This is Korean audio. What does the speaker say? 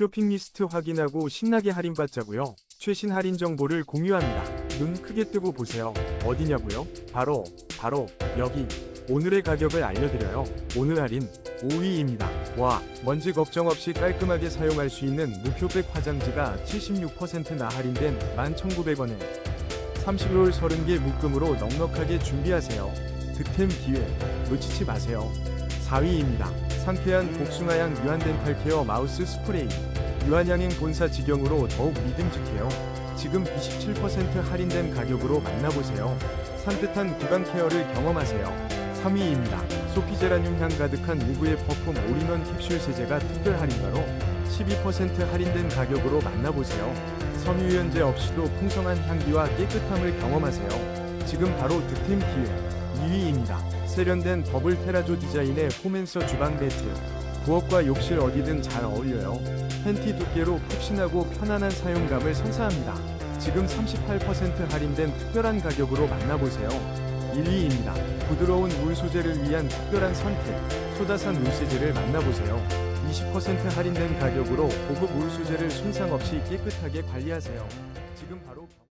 쇼핑 리스트 확인하고 신나게 할인받자고요. 최신 할인 정보를 공유합니다. 눈 크게 뜨고 보세요. 어디냐고요? 바로 바로 여기. 오늘의 가격을 알려드려요. 오늘 할인 5위입니다. 와, 먼지 걱정 없이 깔끔하게 사용할 수 있는 무표백 화장지가 76%나 할인된 11,900원에 30롤 30개 묶음으로 넉넉하게 준비하세요. 득템 기회 놓치지 마세요. 4위입니다. 상쾌한 복숭아향 유한 덴탈 케어 마우스 스프레이. 유한양행 본사 직영으로 더욱 믿음직해요. 지금 27% 할인된 가격으로 만나보세요. 산뜻한 구강 케어를 경험하세요. 3위입니다. 소피제라늄 향 가득한 무브의 퍼퓸 올인원 캡슐 세제가 특별 할인가로 12% 할인된 가격으로 만나보세요. 섬유유연제 없이도 풍성한 향기와 깨끗함을 경험하세요. 지금 바로 득템 기회. 2위입니다. 세련된 더블 테라조 디자인의 홈앤서 주방 매트. 부엌과 욕실 어디든 잘 어울려요. 팬티 두께로 푹신하고 편안한 사용감을 선사합니다. 지금 38% 할인된 특별한 가격으로 만나보세요. 1위입니다. 부드러운 물 소재를 위한 특별한 선택. 소다산 물세제를 만나보세요. 20% 할인된 가격으로 고급 물 소재를 손상 없이 깨끗하게 관리하세요. 지금 바로 경-